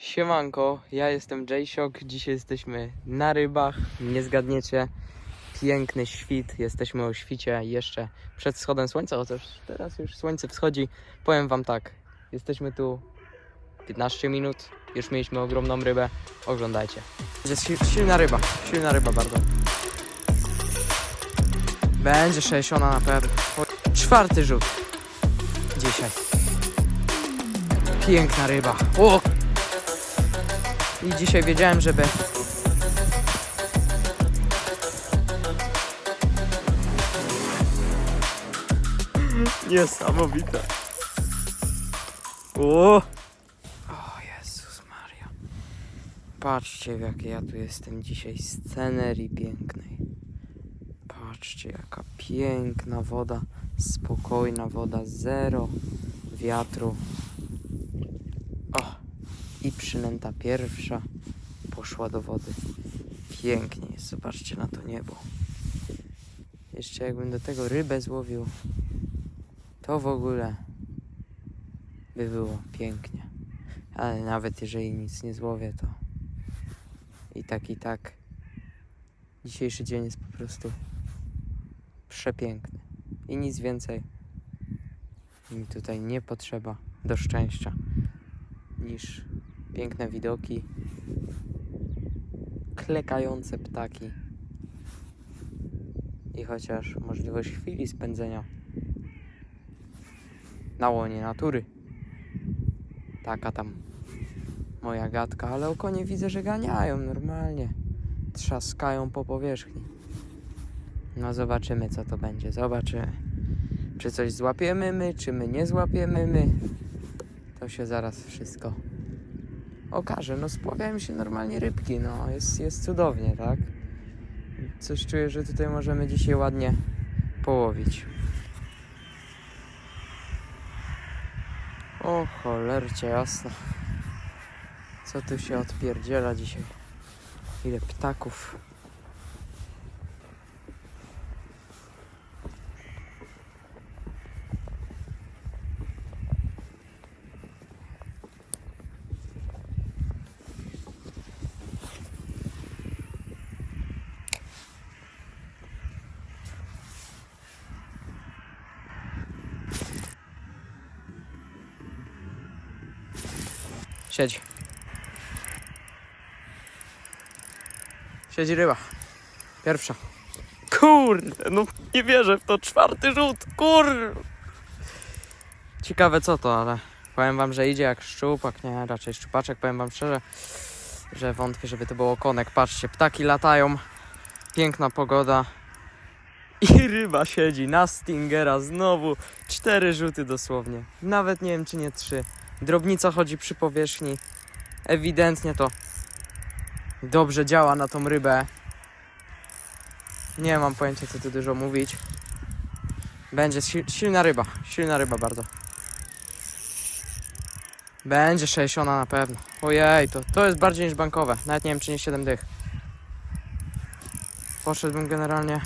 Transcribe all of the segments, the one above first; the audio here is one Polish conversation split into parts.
Siemanko, ja jestem J-Shock. Dzisiaj jesteśmy na rybach. Nie zgadniecie. Piękny świt. Jesteśmy o świcie jeszcze przed wschodem słońca, chociaż teraz już słońce wschodzi. Powiem wam tak. Jesteśmy tu 15 minut. Już mieliśmy ogromną rybę. Oglądajcie. Jest si- silna ryba. Silna ryba bardzo. Będzie 60 na pewno. Czwarty rzut. Dzisiaj. Piękna ryba. O! I dzisiaj wiedziałem, żeby Niesamowite. O! O Jezus Maria. Patrzcie w jakiej ja tu jestem dzisiaj scenerii pięknej. Patrzcie jaka piękna woda, spokojna woda, zero wiatru. Przynęta pierwsza poszła do wody. Pięknie jest, zobaczcie na to niebo. Jeszcze jakbym do tego rybę złowił, to w ogóle by było pięknie. Ale nawet jeżeli nic nie złowię, to i tak, i tak dzisiejszy dzień jest po prostu przepiękny. I nic więcej mi tutaj nie potrzeba do szczęścia niż piękne widoki, klekające ptaki i chociaż możliwość chwili spędzenia na łonie natury. Taka tam moja gadka, ale o konie widzę, że ganiają normalnie. Trzaskają po powierzchni. No zobaczymy co to będzie, zobaczymy. Czy coś złapiemy my, czy my nie złapiemy my. To się zaraz wszystko okaże. No spławiają się normalnie rybki, no jest, jest cudownie, tak? Coś czuję, że tutaj możemy dzisiaj ładnie połowić. O cholercie jasno. Co tu się odpierdziela dzisiaj? Ile ptaków. Siedzi. Siedzi ryba. Pierwsza. Kurde, no nie wierzę w to. Czwarty rzut, kurde. Ciekawe co to, ale powiem wam, że idzie jak szczupak, nie, raczej szczupaczek, powiem wam szczerze, że wątpię, żeby to było konek. Patrzcie, ptaki latają, piękna pogoda i ryba siedzi na stingera znowu. Cztery rzuty dosłownie. Nawet nie wiem, czy nie trzy. Drobnica chodzi przy powierzchni. Ewidentnie to dobrze działa na tą rybę. Nie mam pojęcia, co tu dużo mówić. Będzie si- silna ryba. Silna ryba bardzo. Będzie 60 na pewno. Ojej, to, to jest bardziej niż bankowe. Nawet nie wiem, czy nie 7 dych. Poszedłbym generalnie.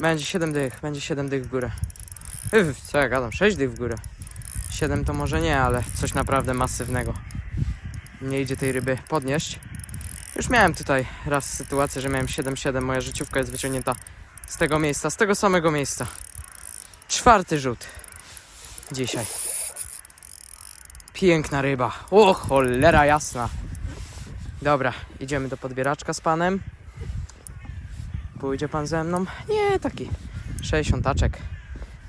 Będzie 7 dych, będzie 7 dych w górę. Yy, co ja gadam, 6 dych w górę. 7 to może nie, ale coś naprawdę masywnego. Nie idzie tej ryby podnieść. Już miałem tutaj raz sytuację, że miałem 7-7. Moja życiówka jest wyciągnięta z tego miejsca, z tego samego miejsca. Czwarty rzut. Dzisiaj. Piękna ryba. O, cholera jasna. Dobra, idziemy do podbieraczka z panem. Pójdzie pan ze mną? Nie, taki 60 taczek.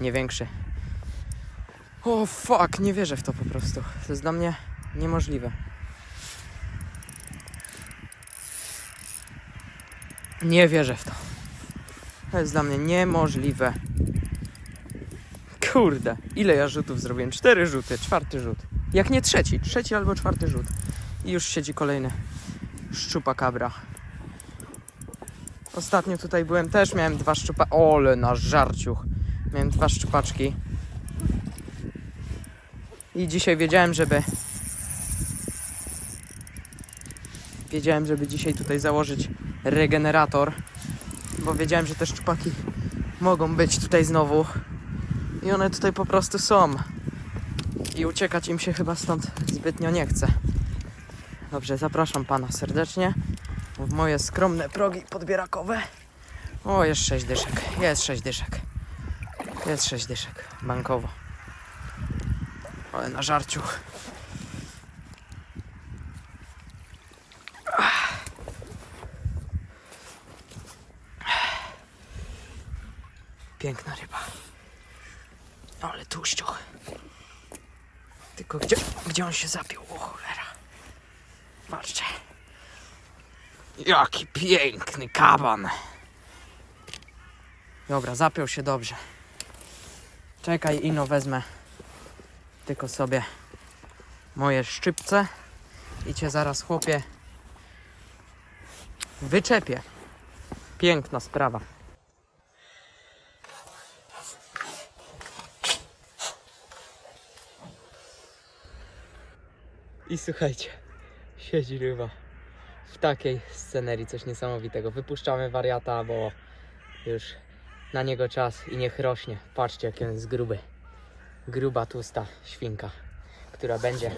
Nie większy. O fuck, nie wierzę w to po prostu. To jest dla mnie niemożliwe. Nie wierzę w to. To jest dla mnie niemożliwe. Kurde, ile ja rzutów zrobiłem? Cztery rzuty, czwarty rzut. Jak nie trzeci, trzeci albo czwarty rzut. I już siedzi kolejny szczupa kabra. Ostatnio tutaj byłem też, miałem dwa szczupa... Ole, na żarciuch. Miałem dwa szczupaczki. I dzisiaj wiedziałem, żeby. Wiedziałem, żeby dzisiaj tutaj założyć regenerator, bo wiedziałem, że te szczupaki mogą być tutaj znowu. I one tutaj po prostu są. I uciekać im się chyba stąd zbytnio nie chce. Dobrze, zapraszam pana serdecznie w moje skromne progi podbierakowe. O, jest 6 dyszek. Jest 6 dyszek. Jest 6 dyszek. Bankowo. Ale na żarciu. Piękna ryba. Ale tłuszczoch. Tylko gdzie, gdzie on się zapiął? O cholera. Patrzcie. Jaki piękny kaban. Dobra, zapiął się dobrze. Czekaj, ino wezmę tylko sobie moje szczypce i cię zaraz chłopie wyczepię. Piękna sprawa. I słuchajcie, siedzi ryba w takiej scenerii, coś niesamowitego. Wypuszczamy wariata, bo już na niego czas i niech rośnie. Patrzcie, jaki on jest gruby. Gruba, tłusta świnka, która będzie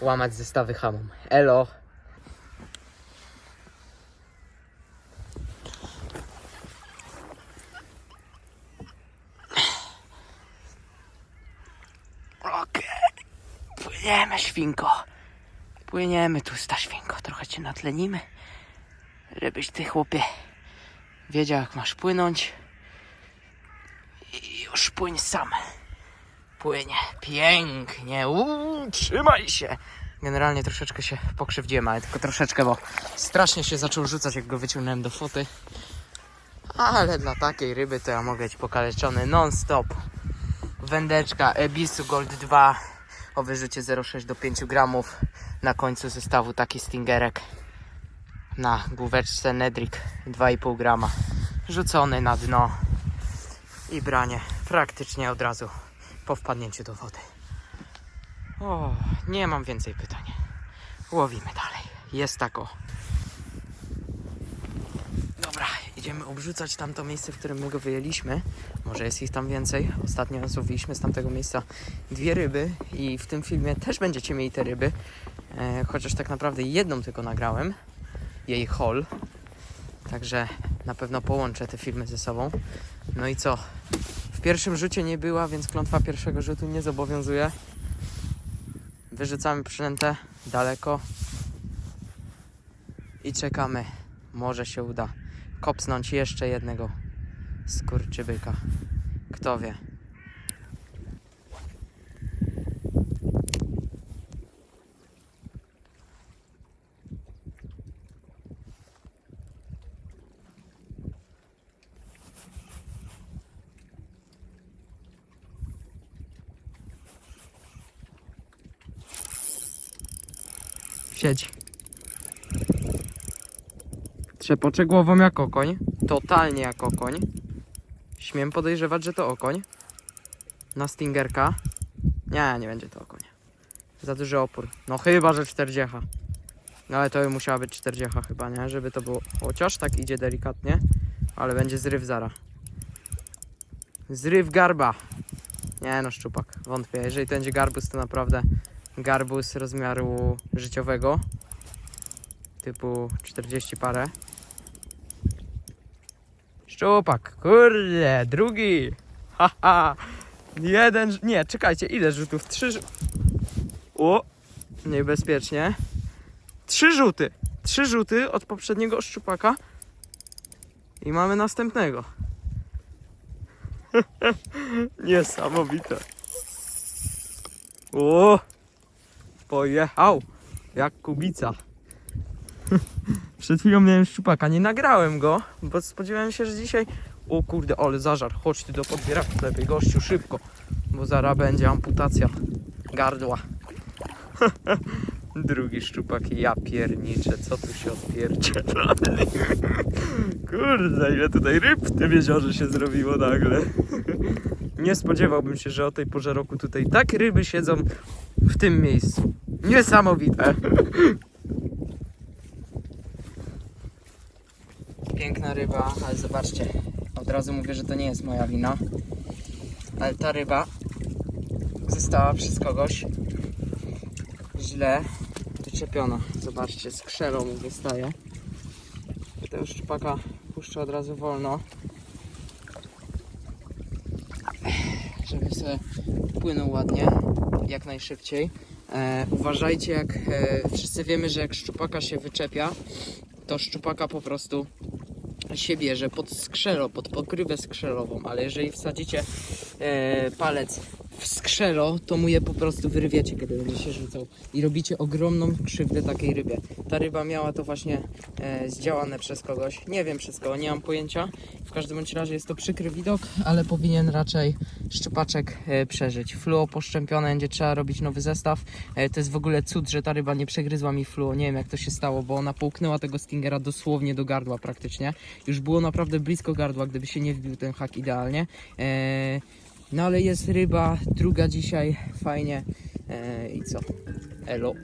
łamać zestawy hamą. Elo! Płyniemy świnko. Płyniemy tłusta świnko, trochę cię natlenimy. Żebyś ty chłopie wiedział jak masz płynąć. I już płyń sam. Płynie pięknie. Uuu, trzymaj się. Generalnie troszeczkę się pokrzywdziłem, ale tylko troszeczkę, bo strasznie się zaczął rzucać, jak go wyciągnąłem do foty. Ale dla takiej ryby to ja mogę być pokaleczony non-stop. Wędeczka Ebisu Gold 2 o wyrzucie 0,6 do 5 gramów. Na końcu zestawu taki stingerek na główeczce Nedrick 2,5 grama. Rzucony na dno i branie praktycznie od razu po wpadnięciu do wody. O, nie mam więcej pytań. Łowimy dalej. Jest tak o. Dobra, idziemy obrzucać tamto miejsce, w którym my go wyjęliśmy. Może jest ich tam więcej. Ostatnio złowiliśmy z tamtego miejsca dwie ryby i w tym filmie też będziecie mieli te ryby. E, chociaż tak naprawdę jedną tylko nagrałem. Jej haul. Także na pewno połączę te filmy ze sobą. No i co? W pierwszym rzucie nie była, więc klątwa pierwszego rzutu nie zobowiązuje. Wyrzucamy przynętę daleko i czekamy. Może się uda kopsnąć jeszcze jednego skurczybyka. Kto wie? Siedzi. Trzepocze głową jak okoń. Totalnie jak okoń. Śmiem podejrzewać, że to okoń. Na Stingerka. Nie, nie będzie to okoń. Za duży opór. No chyba, że 40. No ale to by musiała być 40 chyba, nie? Żeby to było. Chociaż tak idzie delikatnie. Ale będzie zryw zara. Zryw garba. Nie no, szczupak. Wątpię. Jeżeli to będzie garbus, to naprawdę garbus rozmiaru życiowego. Typu 40 parę. Szczupak, kurde, drugi. Haha. Jeden, ż- nie, czekajcie, ile rzutów? Trzy O, niebezpiecznie. Trzy rzuty. Trzy rzuty od poprzedniego szczupaka. I mamy następnego. Niesamowite. O, pojechał. Jak kubica. Przed chwilą miałem szczupaka, nie nagrałem go, bo spodziewałem się, że dzisiaj... O kurde, ale zażar, chodź ty do podbieraka lepiej, gościu, szybko, bo zaraz będzie amputacja gardła. Drugi szczupak, ja pierniczę, co tu się odpierdziela. Kurde, ile tutaj ryb w tym jeziorze się zrobiło nagle. Nie spodziewałbym się, że o tej porze roku tutaj tak ryby siedzą w tym miejscu. Niesamowite. Piękna ryba, ale zobaczcie, od razu mówię, że to nie jest moja wina. Ale ta ryba została przez kogoś źle, to wyczepiona. Zobaczcie, skrzelo mu wystaje. I tego szczupaka puszczę od razu wolno. Żeby sobie płynął ładnie, jak najszybciej. E, uważajcie, jak e, wszyscy wiemy, że jak szczupaka się wyczepia, to szczupaka po prostu się bierze pod skrzelo, pod pokrywę skrzelową, ale jeżeli wsadzicie e, palec w skrzelo, to mu je po prostu wyrwiecie, kiedy będzie się rzucał i robicie ogromną krzywdę takiej rybie. Ta ryba miała to właśnie e, zdziałane przez kogoś, nie wiem przez kogo, nie mam pojęcia. W każdym bądź razie jest to przykry widok, ale powinien raczej szczupaczek e, przeżyć. Fluo poszczępione, będzie trzeba robić nowy zestaw. E, to jest w ogóle cud, że ta ryba nie przegryzła mi fluo, nie wiem jak to się stało, bo ona połknęła tego stingera dosłownie do gardła praktycznie. Już było naprawdę blisko gardła, gdyby się nie wbił ten hak idealnie. E, no ale jest ryba, druga dzisiaj, fajnie. E, I co? Elo.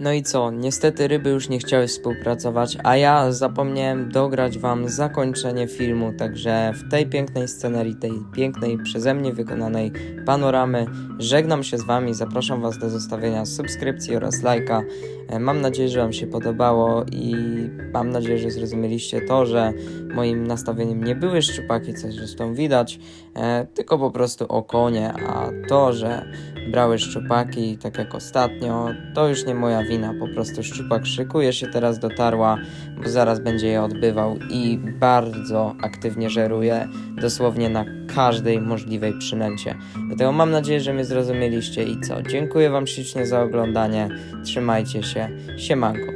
No i co? Niestety ryby już nie chciały współpracować, a ja zapomniałem dograć wam zakończenie filmu, także w tej pięknej scenerii, tej pięknej przeze mnie wykonanej panoramy żegnam się z wami, zapraszam was do zostawienia subskrypcji oraz lajka. E, Mam nadzieję, że wam się podobało i mam nadzieję, że zrozumieliście to, że moim nastawieniem nie były szczupaki, co zresztą widać, e, tylko po prostu okonie, a to, że brały szczupaki, tak jak ostatnio, to już nie moja wina, po prostu szczupak szykuje się teraz do tarła, bo zaraz będzie je odbywał i bardzo aktywnie żeruje, dosłownie na każdej możliwej przynęcie. Dlatego mam nadzieję, że mnie zrozumieliście i co, dziękuję wam ślicznie za oglądanie, trzymajcie się, siemanko.